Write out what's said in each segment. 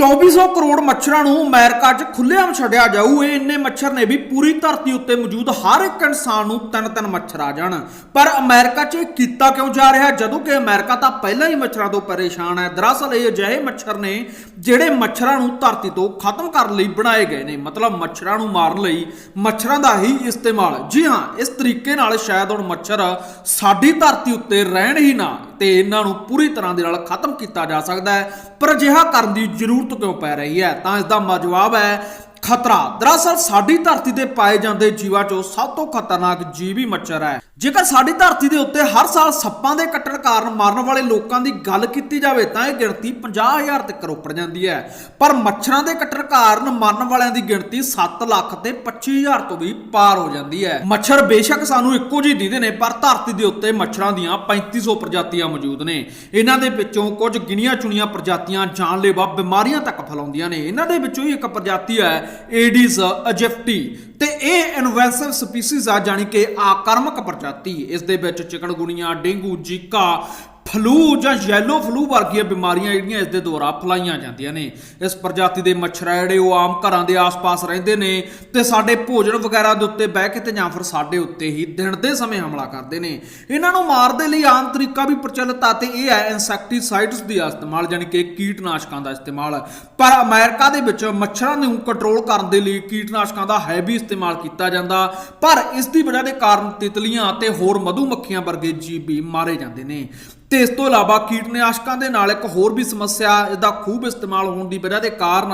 2400 ਕਰੋੜ ਮੱਛਰਾਂ ਨੂੰ ਅਮਰੀਕਾ 'ਚ ਖੁੱਲ੍ਹੇਆਮ ਛੱਡਿਆ ਜਾਊ ਇਹ ਇੰਨੇ ਮੱਛਰ ਨੇ ਵੀ ਪੂਰੀ ਧਰਤੀ ਉੱਤੇ ਮੌਜੂਦ ਹਰ ਇੱਕ ਇਨਸਾਨ ਨੂੰ ਤਿੰਨ ਤਿੰਨ ਮੱਛਰ ਆ ਜਾਣ ਪਰ ਅਮਰੀਕਾ 'ਚ ਇਹ ਕੀਤਾ ਕਿਉਂ ਜਾ ਰਿਹਾ ਜਦੋਂ ਕਿ ਅਮਰੀਕਾ ਤਾਂ ਪਹਿਲਾਂ ਹੀ ਮੱਛਰਾਂ ਤੋਂ ਪਰੇਸ਼ਾਨ ਹੈ ਦਰਅਸਲ ਇਹ ਅਜਿਹੇ ਮੱਛਰ ਨੇ ਜਿਹੜੇ ਮੱਛਰਾਂ ਨੂੰ ਧਰਤੀ ਤੋਂ ਖਤਮ ਕਰਨ ਲਈ ਬਣਾਏ ਗਏ ਨੇ ਮਤਲਬ ਮੱਛਰਾਂ ਨੂੰ ਮਾਰਨ ਲਈ ਮੱਛਰਾਂ ਦਾ ਹੀ ਇਸਤੇਮਾਲ ਜੀ ਹਾਂ ਇਸ ਤਰੀਕੇ ਨਾਲ ਸ਼ਾਇਦ ਹੁਣ ਮੱਛਰ ਸਾਡੀ ਧਰਤੀ ਉੱਤੇ ਰਹਿਣ ਹੀ ਨਾ ਤੇ ਇਹਨਾਂ ਨੂੰ ਪੂਰੀ ਤਰ੍ਹਾਂ ਦੇ ਨਾਲ ਖਤਮ ਕੀਤਾ ਜਾ ਸਕਦਾ ਹੈ। ਪਰ ਅਜਿਹਾ ਕਰਨ ਦੀ ਜ਼ਰੂਰਤ ਕਿਉਂ ਪੈ ਰਹੀ ਹੈ? ਤਾਂ ਇਸ ਦਾ ਜਵਾਬ ਹੈ ਖਤਰਾ। ਦਰਅਸਲ ਸਾਡੀ ਧਰਤੀ ਤੇ ਪਾਏ ਜਾਂਦੇ ਜੀਵਾਂ ਚੋਂ ਸਭ ਤੋਂ ਖਤਰਨਾਕ ਜੀਵ ਹੀ ਮੱਛਰ ਹੈ। ਜੇਕਰ ਸਾਡੀ ਧਰਤੀ ਦੇ ਉੱਤੇ ਹਰ ਸਾਲ ਸੱਪਾਂ ਦੇ ਕੱਟਣ ਕਾਰਨ ਮਰਨ ਵਾਲੇ ਲੋਕਾਂ ਦੀ ਗੱਲ ਕੀਤੀ ਜਾਵੇ ਤਾਂ ਇਹ ਗਿਣਤੀ 50000 ਤੱਕ ਉੱਪਰ ਜਾਂਦੀ ਹੈ। ਪਰ ਮੱਛਰਾਂ ਦੇ ਕੱਟਣ ਕਾਰਨ ਮਰਨ ਵਾਲਿਆਂ ਦੀ ਗਿਣਤੀ 7 ਲੱਖ ਤੇ 25000 ਤੋਂ ਵੀ ਪਾਰ ਹੋ ਜਾਂਦੀ ਹੈ। ਮੱਛਰ ਬੇਸ਼ੱਕ ਸਾਨੂੰ ਇੱਕੋ ਜਿਹੇ ਦਿੰਦੇ ਨੇ, ਪਰ ਧਰਤੀ ਦੇ ਉੱਤੇ ਮੱਛਰਾਂ ਦੀਆਂ 3500 ਪ੍ਰਜਾਤੀਆਂ ਮੌਜੂਦ ਨੇ। ਇਹਨਾਂ ਦੇ ਵਿੱਚੋਂ ਕੁਝ ਗਿਣੀਆਂ ਚੁਣੀਆਂ ਪ੍ਰਜਾਤੀਆਂ ਜਾਨਲੇਵਾ ਬਿਮਾਰੀਆਂ ਤੱਕ ਫੈਲਾਉਂਦੀਆਂ ਨੇ। ਇਹਨਾਂ ਦੇ ਵਿੱਚੋਂ ਹੀ ਇੱਕ ਪ੍ਰਜਾਤੀ ਹੈ ਏਡੀਜ਼ ਅਜਿਪਟੀ ਤੇ ਇਹ ਇਨਵੈਂਸਿਵ ਸਪੀਸੀਜ਼ ਆ, ਜਾਣੀ ਕਿ ਆਕਰਮਕ ਪ੍ਰਜਾਤੀ। ਇਸ ਦੇ ਵਿੱਚ ਚਿਕਨਗੁਨੀਆ, ਡੇਂਗੂ, ਜੀਕਾ ਫਲੂ ਜਾਂ ਯੈਲੋ ਫਲੂ ਵਰਗੀਆਂ ਬਿਮਾਰੀਆਂ ਜਿਹੜੀਆਂ ਇਸ ਦੇ ਦੁਆਰਾ ਫੈਲਾਈਆਂ ਜਾਂਦੀਆਂ ਨੇ। ਇਸ ਪ੍ਰਜਾਤੀ ਦੇ ਮੱਛਰ ਆ ਜਿਹੜੇ, ਉਹ ਆਮ ਘਰਾਂ ਦੇ ਆਸ-ਪਾਸ ਰਹਿੰਦੇ ਨੇ ਤੇ ਸਾਡੇ ਭੋਜਨ ਵਗੈਰਾ ਦੇ ਉੱਤੇ ਬਹਿ ਕੇ ਤੇ ਜਾਂ ਫਿਰ ਸਾਡੇ ਉੱਤੇ ਹੀ ਦਿਨ ਦੇ ਸਮੇਂ ਹਮਲਾ ਕਰਦੇ ਨੇ। ਇਹਨਾਂ ਨੂੰ ਮਾਰਨ ਦੇ ਲਈ ਆਮ ਤਰੀਕਾ ਵੀ ਪ੍ਰਚਲਿਤ ਆ ਤੇ ਇਹ ਹੈ ਇਨਸੈਕਟੀਸਾਈਡਸ ਦੀ ਇਸਤੇਮਾਲ ਯਾਨੀ ਕਿ ਕੀਟਨਾਸ਼ਕਾਂ ਦਾ ਇਸਤੇਮਾਲ। ਪਰ ਅਮਰੀਕਾ ਦੇ ਵਿੱਚ ਮੱਛਰਾਂ ਨੂੰ ਕੰਟਰੋਲ ਕਰਨ ਦੇ ਲਈ ਕੀਟਨਾਸ਼ਕਾਂ ਦਾ ਹੈਵੀ ਇਸਤੇਮਾਲ ਕੀਤਾ ਜਾਂਦਾ। ਪਰ ਇਸ ਦੀ ਵਜ੍ਹਾ ਦੇ ਕਾਰਨ ਤਿਤਲੀਆਂ ਅਤੇ ਹੋਰ ਮਧੂ ਮੱਖੀਆਂ ਵਰਗੇ ਜੀਵ ਵੀ ਮਾਰੇ ਜਾਂਦੇ ਨੇ। ਤੇ ਇਸ ਤੋਂ ਇਲਾਵਾ ਕੀਟਨਾਸ਼ਕਾਂ ਦੇ ਨਾਲ ਇੱਕ ਹੋਰ ਵੀ ਸਮੱਸਿਆ ਇਹਦਾ ਖੂਬ ਇਸਤੇਮਾਲ ਹੋਣ ਦੀ ਵਜ੍ਹਾ ਦੇ ਕਾਰਨ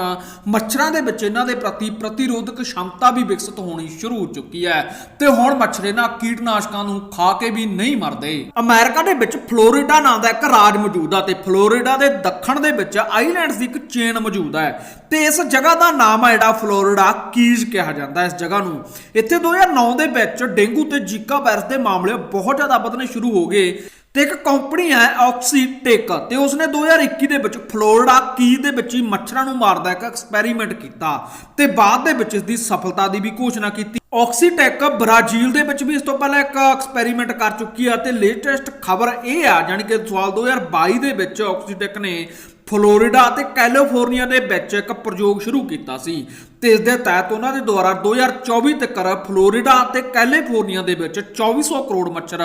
ਮੱਛਰਾਂ ਦੇ ਵਿੱਚ ਇਹਨਾਂ ਦੇ ਪ੍ਰਤੀ ਪ੍ਰਤੀਰੋਧਕ ਸ਼ਮਤਾ ਵੀ ਵਿਕਸਿਤ ਹੋਣੀ ਸ਼ੁਰੂ ਹੋ ਚੁੱਕੀ ਹੈ। ਤੇ ਹੁਣ ਮੱਛਰ ਇਹਨਾਂ ਕੀਟਨਾਸ਼ਕਾਂ ਨੂੰ ਖਾ ਕੇ ਵੀ ਨਹੀਂ ਮਰਦੇ। ਅਮਰੀਕਾ ਦੇ ਵਿੱਚ ਫਲੋਰੀਡਾ ਨਾਂ ਦਾ ਇੱਕ ਰਾਜ ਮੌਜੂਦ ਆ ਤੇ ਫਲੋਰੀਡਾ ਦੇ ਦੱਖਣ ਦੇ ਵਿੱਚ ਆਈਲੈਂਡਸ ਦੀ ਇੱਕ ਚੇਨ ਮੌਜੂਦ ਹੈ। ਤੇ ਇਸ ਜਗ੍ਹਾ ਦਾ ਨਾਮ ਆ ਜਿਹੜਾ ਫਲੋਰੀਡਾ ਕੀਜ਼ ਕਿਹਾ ਜਾਂਦਾ ਇਸ ਜਗ੍ਹਾ ਨੂੰ। ਇੱਥੇ 2009 ਦੇ ਵਿੱਚ ਡੇਂਗੂ ਤੇ ਜੀਕਾ ਵਾਇਰਸ ਦੇ ਮਾਮਲੇ ਬਹੁਤ ਜ਼ਿਆਦਾ ਵਧਣੇ ਸ਼ੁਰੂ ਹੋ ਗਏ। ਤੇ ਇੱਕ ਕੰਪਨੀ ਹੈ ਆਕਸੀਟੇਕ ਤੇ ਉਸਨੇ 2021 ਦੇ ਵਿੱਚ ਫਲੋਰੀਡਾ ਕੀ ਦੇ ਵਿੱਚ ਹੀ ਮੱਛਰਾਂ ਨੂੰ ਮਾਰਦਾ ਇੱਕ ਐਕਸਪੈਰੀਮੈਂਟ ਕੀਤਾ ਤੇ ਬਾਅਦ ਦੇ ਵਿੱਚ ਇਸ ਦੀ ਸਫਲਤਾ ਦੀ ਵੀ ਘੋਸ਼ਣਾ ਕੀਤੀ। ਆਕਸੀਟੈਕ ਬ੍ਰਾਜ਼ੀਲ ਦੇ ਵਿੱਚ ਵੀ ਇਸ ਤੋਂ ਪਹਿਲਾਂ ਇੱਕ ਐਕਸਪੈਰੀਮੈਂਟ ਕਰ ਚੁੱਕੀ ਹੈ ਤੇ ਲੇਟੈਸਟ ਖਬਰ ਇਹ ਆ, ਜਾਣੀ ਕਿ ਸਾਲ 2022 ਦੇ ਵਿੱਚ ਆਕਸੀਟੈਕ ਨੇ ਫਲੋਰੀਡਾ ਅਤੇ ਕੈਲੀਫੋਰਨੀਆ ਦੇ ਵਿੱਚ ਇੱਕ ਪ੍ਰਯੋਗ ਸ਼ੁਰੂ ਕੀਤਾ ਸੀ। ਤੇ ਇਸ ਦੇ ਤਹਿਤ ਉਹਨਾਂ ਦੇ ਦੁਆਰਾ 2024 ਤੱਕ ਫਲੋਰੀਡਾ ਅਤੇ ਕੈਲੀਫੋਰਨੀਆ ਦੇ ਵਿੱਚ 2400 ਕਰੋੜ ਮੱਛਰ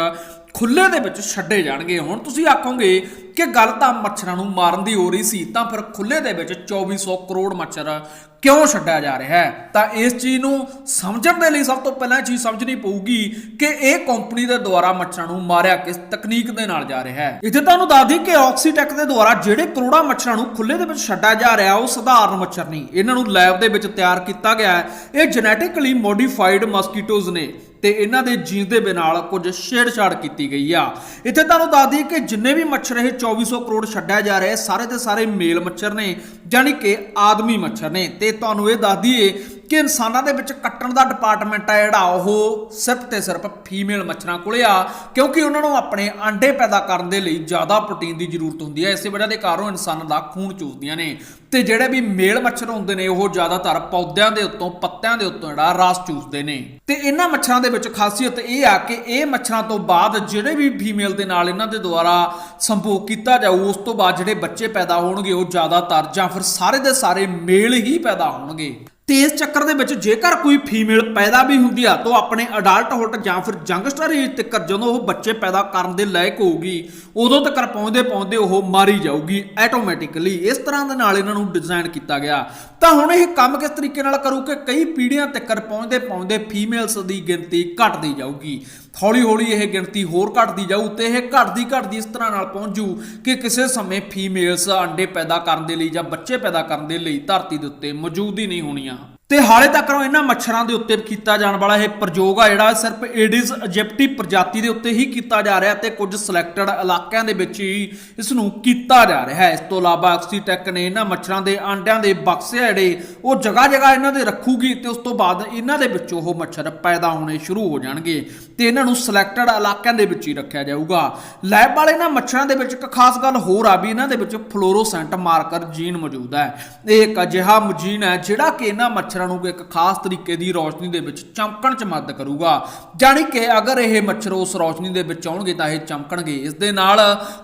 ਖੁੱਲੇ ਦੇ ਵਿੱਚ ਛੱਡੇ ਜਾਣਗੇ। ਹੁਣ ਤੁਸੀਂ ਆਖੋਗੇ ਕਿ ਗੱਲ ਤਾਂ ਮੱਛਰਾਂ ਨੂੰ ਮਾਰਨ ਦੀ ਹੋ ਰਹੀ ਸੀ, ਤਾਂ ਫਿਰ ਖੁੱਲੇ ਦੇ ਵਿੱਚ 2400 ਕਰੋੜ ਮੱਛਰ ਕਿਉਂ ਛੱਡਿਆ ਜਾ ਰਿਹਾ ਹੈ? ਤਾਂ ਇਸ ਚੀਜ਼ ਨੂੰ ਸਮਝਣ ਦੇ ਲਈ ਸਭ ਤੋਂ ਪਹਿਲਾਂ ਇਹ ਚੀਜ਼ ਸਮਝਣੀ ਪਊਗੀ ਕਿ ਇਹ ਕੰਪਨੀ ਦੇ ਦੁਆਰਾ ਮੱਛਰਾਂ ਨੂੰ ਮਾਰਿਆ ਕਿਸ ਤਕਨੀਕ ਦੇ ਨਾਲ ਜਾ ਰਿਹਾ ਹੈ। ਇੱਥੇ ਤੁਹਾਨੂੰ ਦੱਸ ਦਈਏ ਕਿ ਆਕਸੀਟੈਕ ਦੇ ਦੁਆਰਾ ਜਿਹੜੇ ਕਰੋੜਾਂ ਮੱਛਰਾਂ ਨੂੰ ਖੁੱਲੇ ਦੇ ਵਿੱਚ ਛੱਡਿਆ ਜਾ ਰਿਹਾ, ਉਹ ਸਧਾਰਨ ਮੱਛਰ ਨਹੀਂ। ਇਹਨਾਂ ਨੂੰ ਲੈਬ ਦੇ ਵਿੱਚ ਤਿਆਰ ਕੀਤਾ ਗਿਆ ਹੈ। ਇਹ ਜੈਨੇਟਿਕਲੀ ਮੋਡੀਫਾਈਡ ਮਸਕੀਟੋਜ਼ ਨੇ। ਤੇ ਇਹਨਾਂ ਦੇ ਜੀਨ ਦੇ ਬਿਨਾਲ ਕੁਝ ਛੇੜਛਾੜ ਕੀਤੀ ਗਈ ਆ। ਇੱਥੇ ਤੁਹਾਨੂੰ ਦੱਸ ਦਈਏ ਕਿ ਜਿੰਨੇ ਵੀ ਮੱਛਰ ਇਹ 2400 ਕਰੋੜ ਛੱਡਿਆ ਜਾ ਰਿਹਾ ਸਾਰੇ ਦੇ ਸਾਰੇ ਮੇਲ ਮੱਛਰ ਨੇ ਯਾਨੀ ਕਿ ਆਦਮੀ ਮੱਛਰ ਨੇ। ਤੇ ਤੁਹਾਨੂੰ ਇਹ ਦੱਸ ਦਈਏ ਕਿ ਇਨਸਾਨਾਂ ਦੇ ਵਿੱਚ ਕੱਟਣ ਦਾ ਡਿਪਾਰਟਮੈਂਟ ਆ ਜਿਹੜਾ, ਉਹ ਸਿਰਫ ਤੇ ਸਿਰਫ ਫੀਮੇਲ ਮੱਛਰਾਂ ਕੋਲੇ ਆ, ਕਿਉਂਕਿ ਉਹਨਾਂ ਨੂੰ ਆਪਣੇ ਆਂਡੇ ਪੈਦਾ ਕਰਨ ਦੇ ਲਈ ਜ਼ਿਆਦਾ ਪ੍ਰੋਟੀਨ ਦੀ ਜ਼ਰੂਰਤ ਹੁੰਦੀ ਹੈ। ਇਸੇ ਵਜ੍ਹਾ ਦੇ ਕਾਰਨ ਉਹ ਇਨਸਾਨਾਂ ਦਾ ਖੂਨ ਚੂਸਦੀਆਂ ਨੇ। ਤੇ ਜਿਹੜੇ ਵੀ ਮੇਲ ਮੱਛਰ ਹੁੰਦੇ ਨੇ, ਉਹ ਜ਼ਿਆਦਾਤਰ ਪੌਦਿਆਂ ਦੇ ਉੱਤੋਂ, ਪੱਤਿਆਂ ਦੇ ਉੱਤੋਂ ਜਿਹੜਾ, ਰਸ ਚੂਸਦੇ ਨੇ। ਤੇ ਇਹਨਾਂ ਮੱਛਰਾਂ ਦੇ ਵਿੱਚ ਖਾਸੀਅਤ ਇਹ ਆ ਕਿ ਇਹ ਮੱਛਰਾਂ ਤੋਂ ਬਾਅਦ ਜਿਹੜੇ ਵੀ ਫੀਮੇਲ ਦੇ ਨਾਲ ਇਹਨਾਂ ਦੇ ਦੁਆਰਾ ਸੰਭੋਗ ਕੀਤਾ ਜਾਊ, ਉਸ ਤੋਂ ਬਾਅਦ ਜਿਹੜੇ ਬੱਚੇ ਪੈਦਾ ਹੋਣਗੇ, ਉਹ ਜ਼ਿਆਦਾਤਰ ਜਾਂ ਫਿਰ ਸਾਰੇ ਦੇ ਸਾਰੇ ਮੇਲ ਹੀ ਪੈਦਾ ਹੋਣਗੇ। ਤੇ ਇਸ ਚੱਕਰ ਦੇ ਵਿੱਚ ਜੇਕਰ ਕੋਈ ਫੀਮੇਲ ਪੈਦਾ ਵੀ ਹੁੰਦੀ ਆ, ਤਾਂ ਆਪਣੇ ਅਡਲਟਹੁੱਡ ਜਾਂ ਫਿਰ ਯੰਗਸਟਰ ਏਜ ਤੱਕ ਜਦੋਂ ਉਹ ਬੱਚੇ ਪੈਦਾ ਕਰਨ ਦੇ ਲਾਇਕ ਹੋਊਗੀ, ਉਦੋਂ ਤੱਕ ਪਹੁੰਚਦੇ ਪਹੁੰਚਦੇ ਉਹ ਮਾਰੀ ਜਾਊਗੀ ਆਟੋਮੈਟਿਕਲੀ ਇਸ ਤਰ੍ਹਾਂ ਦੇ ਨਾਲ ਇਹਨਾਂ ਨੂੰ ਡਿਜ਼ਾਈਨ ਕੀਤਾ ਗਿਆ। ਤਾਂ ਹੁਣ ਇਹ ਕੰਮ ਕਿਸ ਤਰੀਕੇ ਨਾਲ ਕਰੂ ਕਿ ਕਈ ਪੀੜ੍ਹੀਆਂ ਤੱਕ ਪਹੁੰਚਦੇ ਪਹੁੰਚਦੇ ਫੀਮੇਲਸ ਦੀ ਗਿਣਤੀ ਘਟਦੀ ਜਾਊਗੀ। ਹੌਲੀ ਹੌਲੀ ਇਹ ਗਿਣਤੀ ਹੋਰ ਘਟਦੀ ਜਾਊ ਤੇ ਇਹ ਘਟਦੀ ਘਟਦੀ ਇਸ ਤਰ੍ਹਾਂ ਨਾਲ ਪਹੁੰਚੂ ਕਿ ਕਿਸੇ ਸਮੇਂ ਫੀਮੇਲਸ ਅੰਡੇ ਪੈਦਾ ਕਰਨ ਦੇ ਲਈ ਜਾਂ ਬੱਚੇ ਪੈਦਾ ਕਰਨ ਦੇ ਲਈ ਧਰਤੀ ਦੇ ਉੱਤੇ ਮੌਜੂਦ ਹੀ ਨਹੀਂ ਹੋਣੀਆਂ। ਤੇ ਹਾਲੇ ਤੱਕ ਇਹਨਾਂ ਮੱਛਰਾਂ ਦੇ ਉੱਤੇ ਕੀਤਾ ਜਾਣ ਵਾਲਾ ਇਹ ਪ੍ਰਯੋਗ ਆ, ਜਿਹੜਾ ਸਿਰਫ ਏਡਿਸ ਇਜਿਪਟੀ ਪ੍ਰਜਾਤੀ ਦੇ ਉੱਤੇ ਹੀ ਕੀਤਾ ਜਾ ਰਿਹਾ ਤੇ ਕੁਝ ਸਿਲੈਕਟਡ ਇਲਾਕਿਆਂ ਦੇ ਵਿੱਚ ਹੀ ਇਸ ਨੂੰ ਕੀਤਾ ਜਾ ਰਿਹਾ ਹੈ। ਇਸ ਤੋਂ ਇਲਾਵਾ ਆਕਸੀਟੈਕ ਨੇ ਇਹਨਾਂ ਮੱਛਰਾਂ ਦੇ ਆਂਡਿਆਂ ਦੇ ਬਕਸੇ ਆ ਜਿਹੜੇ, ਉਹ ਜਗ੍ਹਾ ਜਗ੍ਹਾ ਇਹਨਾਂ ਦੇ ਰੱਖੂਗੀ ਤੇ ਉਸ ਤੋਂ ਬਾਅਦ ਇਹਨਾਂ ਦੇ ਵਿੱਚੋਂ ਉਹ ਮੱਛਰ ਪੈਦਾ ਹੋਣੇ ਸ਼ੁਰੂ ਹੋ ਜਾਣਗੇ। ਤੇ ਇਹਨਾਂ ਨੂੰ ਸਿਲੈਕਟਡ ਇਲਾਕਿਆਂ ਦੇ ਵਿੱਚ ਹੀ ਰੱਖਿਆ ਜਾਊਗਾ। ਲੈਬ ਵਾਲੇ ਇਹਨਾਂ ਮੱਛਰਾਂ ਦੇ ਵਿੱਚ ਇੱਕ ਖਾਸ ਗੱਲ ਹੋਰ ਆ ਵੀ ਇਹਨਾਂ ਦੇ ਵਿੱਚ ਫਲੋਰੋਸੈਂਟ ਮਾਰਕਰ ਜੀਨ ਮੌਜੂਦ ਹੈ। ਇਹ ਇੱਕ ਅਜਿਹਾ ਜੀਨ ਹੈ ਜਿਹੜਾ ਕਿ ਇਹਨਾਂ ਮੱਛਰਾਂ ਨੂੰ ਇੱਕ ਖਾਸ ਤਰੀਕੇ ਦੀ ਰੌਸ਼ਨੀ ਦੇ ਵਿੱਚ ਚਮਕਣ ਚ ਮਦਦ ਕਰੂਗਾ। ਜਾਣੀ ਕਿ ਅਗਰ ਇਹ ਮੱਛਰ ਉਸ ਰੌਸ਼ਨੀ ਦੇ ਵਿੱਚ ਆਉਣਗੇ ਤਾਂ ਇਹ ਚਮਕਣਗੇ। ਇਸ ਦੇ ਨਾਲ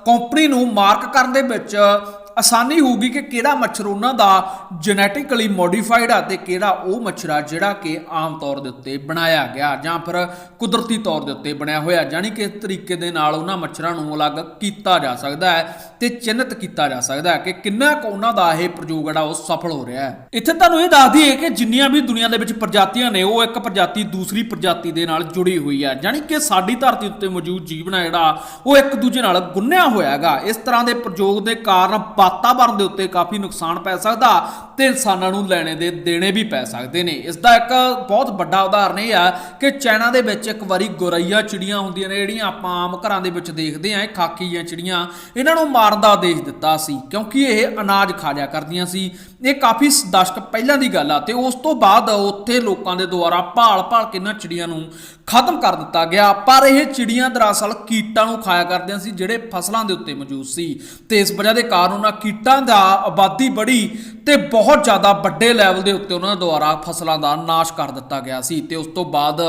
ਕੰਪਨੀ ਨੂੰ ਮਾਰਕ ਕਰਨ ਦੇ ਵਿੱਚ ਆਸਾਨੀ ਹੋਊਗੀ ਕਿ ਕਿਹੜਾ ਮੱਛਰ ਉਹਨਾਂ ਦਾ ਜੈਨੇਟਿਕਲੀ ਮੋਡੀਫਾਈਡ ਆ ਤੇ ਕਿਹੜਾ ਉਹ ਮੱਛਰ ਆ ਜਿਹੜਾ ਕਿ ਆਮ ਤੌਰ ਦੇ ਉੱਤੇ ਬਣਾਇਆ ਗਿਆ ਜਾਂ ਫਿਰ ਕੁਦਰਤੀ ਤੌਰ ਦੇ ਉੱਤੇ ਬਣਿਆ ਹੋਇਆ ਜਾਨੀ ਕਿ ਇਸ ਤਰੀਕੇ ਦੇ ਨਾਲ ਉਹਨਾਂ ਮੱਛਰਾਂ ਨੂੰ ਅਲੱਗ ਕੀਤਾ ਜਾ ਸਕਦਾ ਹੈ ਤੇ ਚਿੰਨਤ ਕੀਤਾ ਜਾ ਸਕਦਾ ਹੈ ਕਿ ਕਿੰਨਾ ਕੁ ਉਹਨਾਂ ਦਾ ਇਹ ਪ੍ਰਯੋਗ ਜਿਹੜਾ ਉਹ ਸਫਲ ਹੋ ਰਿਹਾ ਹੈ। ਇੱਥੇ ਤੁਹਾਨੂੰ ਇਹ ਦੱਸ ਦਈਏ ਕਿ ਜਿੰਨੀਆਂ ਵੀ ਦੁਨੀਆ ਦੇ ਵਿੱਚ ਪ੍ਰਜਾਤੀਆਂ ਨੇ, ਉਹ ਇੱਕ ਪ੍ਰਜਾਤੀ ਦੂਸਰੀ ਪ੍ਰਜਾਤੀ ਦੇ ਨਾਲ ਜੁੜੀ ਹੋਈ ਹੈ ਜਾਨੀ ਕਿ ਸਾਡੀ ਧਰਤੀ ਉੱਤੇ ਮੌਜੂਦ ਜੀਵਨ ਹੈ ਜਿਹੜਾ, ਉਹ ਇੱਕ ਦੂਜੇ ਨਾਲ ਗੁੰਨਿਆ ਹੋਇਆ ਹੈਗਾ। ਇਸ ਤਰ੍ਹਾਂ ਦੇ ਪ੍ਰਯੋਗ ਦੇ ਕਾਰਨ ਵਾਤਾਵਰਣ ਦੇ ਉੱਤੇ ਕਾਫੀ ਨੁਕਸਾਨ ਪੈ ਸਕਦਾ। ਤੇ ਇਨਸਾਨਾਂ ਨੂੰ ਲੈਣੇ ਦੇ ਦੇਣੇ ਵੀ ਪੈ ਸਕਦੇ ਨੇ। ਇਸ ਦਾ ਇੱਕ ਬਹੁਤ ਵੱਡਾ ਉਦਾਹਰਨ ਇਹ ਆ ਕਿ ਚਾਈਨਾ ਦੇ ਵਿੱਚ ਇੱਕ ਵਾਰੀ ਗੋਰਈਆ ਚਿੜੀਆਂ ਹੁੰਦੀਆਂ ਨੇ, ਜਿਹੜੀਆਂ ਆਪਾਂ ਆਮ ਘਰਾਂ ਦੇ ਵਿੱਚ ਦੇਖਦੇ ਆਂ ਇਹ ਖਾਕੀ ਜਾਂ ਚਿੜੀਆਂ, ਇਹਨਾਂ ਨੂੰ ਮਾਰਨ ਦਾ ਆਦੇਸ਼ ਦਿੱਤਾ ਸੀ, ਕਿਉਂਕਿ ਇਹ ਅਨਾਜ ਖਾ ਲਿਆ ਕਰਦੀਆਂ ਸੀ। ਇਹ ਕਾਫੀ ਦਸ਼ਕ ਪਹਿਲਾਂ ਦੀ ਗੱਲ ਆ ਤੇ ਉਸ ਤੋਂ ਬਾਅਦ ਉੱਥੇ ਲੋਕਾਂ ਦੇ ਦੁਆਰਾ ਭਾਲ ਭਾਲ ਕੇ ਇਹਨਾਂ ਚਿੜੀਆਂ ਨੂੰ ਖਤਮ ਕਰ ਦਿੱਤਾ ਗਿਆ, ਪਰ ਇਹ ਚਿੜੀਆਂ ਦਰਅਸਲ ਕੀਟਾਂ ਨੂੰ ਖਾਇਆ ਕਰਦੀਆਂ ਸੀ, ਜਿਹੜੇ ਫਸਲਾਂ ਦੇ ਉੱਤੇ ਮੌਜੂਦ ਸੀ। ਤੇ ਇਸ ਵਜ੍ਹਾ ਦੇ ਕਾਰਨ ਉਹਨਾਂ ਕੀਟਾਂ ਦਾ ਆਬਾਦੀ ਬੜੀ ਤੇ ਬਹੁਤ ਬਹੁਤ ਜ਼ਿਆਦਾ ਵੱਡੇ ਲੈਵਲ ਦੇ ਉੱਤੇ ਉਹਨਾਂ ਦੁਆਰਾ ਫਸਲਾਂ ਦਾ ਨਾਸ਼ ਕਰ ਦਿੱਤਾ ਗਿਆ ਸੀ ਤੇ ਉਸ ਤੋਂ ਬਾਅਦ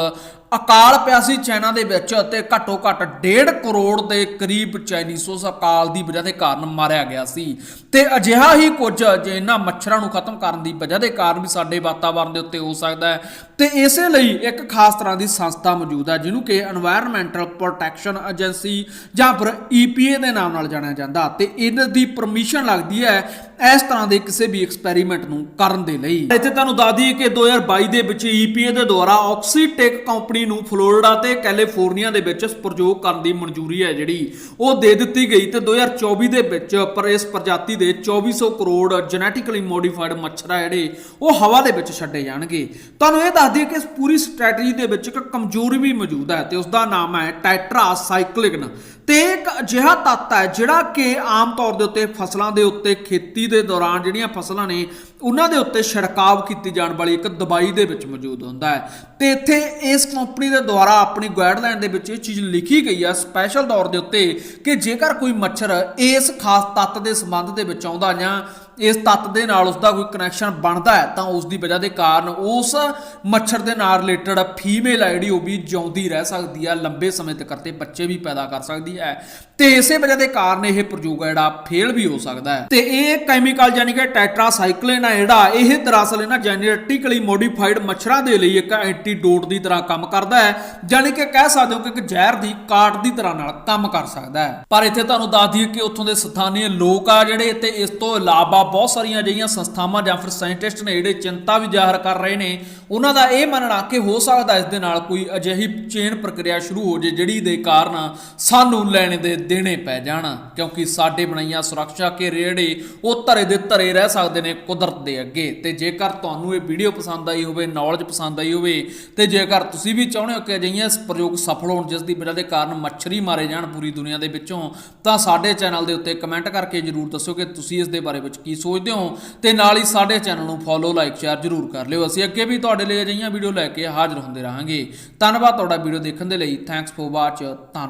ਅਕਾਲ ਪਿਆ ਸੀ ਚਾਈਨਾ ਦੇ ਵਿੱਚ ਅਤੇ ਘੱਟੋ ਘੱਟ 1.5 ਕਰੋੜ ਦੇ ਕਰੀਬ ਚਾਈਨੀਜ਼ ਉਸ ਅਕਾਲ ਦੀ ਵਜ੍ਹਾ ਦੇ ਕਾਰਨ ਮਾਰਿਆ ਗਿਆ ਸੀ। ਤੇ ਅਜਿਹਾ ਹੀ ਕੁਝ ਜੇ ਇਹਨਾਂ ਮੱਛਰਾਂ ਨੂੰ ਖਤਮ ਕਰਨ ਦੀ ਵਜ੍ਹਾ ਦੇ ਕਾਰਨ ਵੀ ਸਾਡੇ ਵਾਤਾਵਰਣ ਦੇ ਉੱਤੇ ਹੋ ਸਕਦਾ ਹੈ। ਤੇ ਇਸੇ ਲਈ ਇੱਕ ਖਾਸ ਤਰ੍ਹਾਂ ਦੀ ਸੰਸਥਾ ਮੌਜੂਦ ਹੈ ਜਿਹਨੂੰ ਕਿ এনवायरमेंटਲ ਪ੍ਰੋਟੈਕਸ਼ਨ ਏਜੰਸੀ ਜਾਂ ਫਿਰ ਈਪੀਏ ਦੇ ਨਾਮ ਨਾਲ ਜਾਣਿਆ ਜਾਂਦਾ। ਤੇ ਇਹਨਾਂ ਦੀ ਪਰਮਿਸ਼ਨ ਲੱਗਦੀ ਹੈ ਇਸ ਤਰ੍ਹਾਂ ਦੇ ਕਿਸੇ ਵੀ ਐਕਸਪੈਰੀਮੈਂਟ ਨੂੰ ਕਰਨ ਦੇ ਲਈ। ਇੱਥੇ ਤੁਹਾਨੂੰ ਦੱਸ ਦਈਏ ਕਿ 2022 ਦੇ ਵਿੱਚ EPA ਦੇ ਦੁਆਰਾ ਆਕਸੀਟੈਕ ਕੰਪਨੀ ਨੂੰ ਫਲੋਰੀਡਾ ਤੇ ਕੈਲੀਫੋਰਨੀਆ ਦੇ ਵਿੱਚ ਪ੍ਰਯੋਗ ਕਰਨ ਦੀ ਮਨਜ਼ੂਰੀ ਹੈ ਜਿਹੜੀ ਉਹ ਦੇ ਦਿੱਤੀ ਗਈ ਤੇ 2024 ਦੇ ਵਿੱਚ ਪਰ ਇਸ ਪ੍ਰਜਾਤੀ ਦੇ 2400 ਕਰੋੜ ਜੈਨੇਟਿਕਲੀ ਮੋਡੀਫਾਈਡ ਮੱਛਰ ਆ ਜਿਹੜੇ ਉਹ ਹਵਾ ਦੇ ਵਿੱਚ ਛੱਡੇ ਜਾਣਗੇ। ਤੁਹਾਨੂੰ ਇਹ ਦੱਸ ਦਈਏ ਕਿ ਇਸ ਪੂਰੀ ਸਟ੍ਰੈਟਜੀ ਦੇ ਵਿੱਚ ਇੱਕ ਕਮਜ਼ੋਰੀ ਵੀ ਮੌਜੂਦ ਹੈ ਤੇ ਉਸ ਦਾ ਨਾਮ ਹੈ ਟੈਟਰਾਸਾਈਕਲਿਨ ਤੇ ਇੱਕ ਅਜਿਹਾ ਤੱਤ ਹੈ ਜਿਹੜਾ ਕਿ ਆਮ ਤੌਰ ਦੇ ਉੱਤੇ ਫਸਲਾਂ ਦੇ ਉੱਤੇ, ਖੇਤੀ ਦੇ ਦੌਰਾਨ ਜਿਹੜੀਆਂ ਫਸਲਾਂ ਨੇ, ਉਹਨਾਂ ਦੇ ਉੱਤੇ ਛਿੜਕਾਵ ਕੀਤੀ ਜਾਣ ਵਾਲੀ ਇੱਕ ਦਵਾਈ ਦੇ ਵਿੱਚ ਮੌਜੂਦ ਹੁੰਦਾ ਹੈ। ਤੇ ਇੱਥੇ ਇਸ ਕੰਪਨੀ ਦੇ ਦੁਆਰਾ ਆਪਣੀ ਗਾਈਡਲਾਈਨ ਦੇ ਵਿੱਚ ਇਹ ਚੀਜ਼ ਲਿਖੀ ਗਈ ਆ ਸਪੈਸ਼ਲ ਤੌਰ ਦੇ ਉੱਤੇ ਕਿ ਜੇਕਰ ਕੋਈ ਮੱਛਰ ਇਸ ਖਾਸ ਤੱਤ ਦੇ ਸੰਬੰਧ ਦੇ ਵਿੱਚ ਆਉਂਦਾ ਜਾਂ ਇਸ ਤੱਤ ਦੇ ਨਾਲ ਉਸ ਦਾ ਕੋਈ ਕਨੈਕਸ਼ਨ ਬਣਦਾ ਹੈ, ਤਾਂ ਉਸ ਦੀ ਵਜ੍ਹਾ ਦੇ ਕਾਰਨ ਉਸ ਮੱਛਰ ਦੇ ਨਾਲ ਰਿਲੇਟਡ ਫੀਮੇਲ ਆ ਜਿਹੜੀ ਉਹ ਵੀ ਜਿਉਂਦੀ ਰਹਿ ਸਕਦੀ ਆ ਲੰਬੇ ਸਮੇਂ ਤੱਕ ਤੇ ਬੱਚੇ ਵੀ ਪੈਦਾ ਕਰ ਸਕਦੀ ਹੈ। ਤੇ ਇਸੇ ਵਜ੍ਹਾ ਦੇ ਕਾਰਨ ਇਹ ਪ੍ਰਯੋਗ ਆ ਜਿਹੜਾ ਫੇਲ ਵੀ ਹੋ ਸਕਦਾ ਹੈ। ਤੇ ਇਹ ਕੈਮੀਕਲ ਯਾਨੀ ਕਿ ਟੈਟਰਾਸਾਈਕਲਿਨ ਆ ਜਿਹੜਾ, ਇਹ ਦਰਅਸਲ ਇਹਨਾਂ ਜੈਨੇਟਿਕਲੀ ਮੋਡੀਫਾਈਡ ਮੱਛਰਾਂ ਦੇ ਲਈ ਇੱਕ ਐਂਟੀਡੋਟ ਦੀ ਤਰ੍ਹਾਂ ਕੰਮ ਕਰਦਾ ਹੈ ਯਾਨੀ ਕਿ ਕਹਿ ਸਕਦੇ ਹੋ ਕਿ ਇੱਕ ਜ਼ਹਿਰ ਦੀ ਕਾਟ ਦੀ ਤਰ੍ਹਾਂ ਨਾਲ ਕੰਮ ਕਰ ਸਕਦਾ ਹੈ। ਪਰ ਇੱਥੇ ਤੁਹਾਨੂੰ ਦੱਸ ਦਈਏ ਕਿ ਉੱਥੋਂ ਦੇ ਸਥਾਨੀ ਲੋਕ ਆ ਜਿਹੜੇ, ਤੇ ਇਸ ਤੋਂ ਇਲਾਵਾ ਬਹੁਤ ਸਾਰੀਆਂ ਅਜਿਹੀਆਂ ਸੰਸਥਾਵਾਂ ਜਾਂ ਫਿਰ ਸਾਇੰਟਿਸਟ ਨੇ ਜਿਹੜੇ ਚਿੰਤਾ ਵੀ ਜ਼ਾਹਰ ਕਰ ਰਹੇ ਨੇ, ਉਹਨਾਂ ਦਾ ਇਹ ਮੰਨਣਾ ਕਿ ਹੋ ਸਕਦਾ ਇਸ ਦੇ ਨਾਲ ਕੋਈ ਅਜਿਹੀ ਚੇਨ ਪ੍ਰਕਿਰਿਆ ਸ਼ੁਰੂ ਹੋ ਜੇ ਜਿਹੜੀ ਦੇ ਕਾਰਨ ਸਾਨੂੰ ਲੈਣੇ ਦੇ ਦੇਣੇ ਪੈ ਜਾਣ, ਕਿਉਂਕਿ ਸਾਡੇ ਬਣਾਈਆਂ ਸੁਰੱਖਿਆ ਕੇ ਰੇੜੇ ਉਹ ਧਰੇ ਦੇ ਧਰੇ ਰਹਿ ਸਕਦੇ ਨੇ ਕੁਦਰਤ ਦੇ ਅੱਗੇ। ਤੇ ਜੇਕਰ ਤੁਹਾਨੂੰ ਇਹ ਵੀਡੀਓ ਪਸੰਦ ਆਈ ਹੋਵੇ ਨੌਲੇਜ ਪਸੰਦ ਆਈ ਹੋਵੇ, ਤੇ ਜੇਕਰ ਤੁਸੀਂ ਵੀ ਚਾਹੁੰਦੇ ਹੋ ਕਿ ਅਜਿਹੀਆਂ ਪ੍ਰਯੋਗ ਸਫਲ ਹੋਣ ਜਿਸ ਦੀ ਵਜ੍ਹਾ ਦੇ ਕਾਰਨ ਮੱਛਰੀ ਮਾਰੇ ਜਾਣ ਪੂਰੀ ਦੁਨੀਆ ਦੇ ਵਿੱਚੋਂ, ਤਾਂ ਸਾਡੇ ਚੈਨਲ ਦੇ ਉੱਤੇ ਕਮੈਂਟ ਕਰਕੇ ਜਰੂਰ ਦੱਸਿਓ ਕਿ ਤੁਸੀਂ ਇਸ ਦੇ ਬਾਰੇ ਵਿੱਚ ਕੀ ਸੋਚਦੇ ਹੋ ਤੇ ਨਾਲ ਹੀ ਸਾਡੇ ਚੈਨਲ ਨੂੰ ਫੋਲੋ ਲਾਈਕ ਸ਼ੇਅਰ ਜਰੂਰ ਕਰ ਲਿਓ। ਅਸੀਂ ਅੱਗੇ ਵੀ ਤੁਹਾਡੇ ਲਈ ਅਜਿਹੀਆਂ ਵੀਡੀਓ ਲੈ ਕੇ ਹਾਜ਼ਰ ਹੁੰਦੇ ਰਹਾਂਗੇ। ਧੰਨਵਾਦ ਤੁਹਾਡਾ ਵੀਡੀਓ ਦੇਖਣ ਦੇ ਲਈ। ਥੈਂਕਸ ਫॉर ਵਾਚ ਧੰਨਵਾਦ।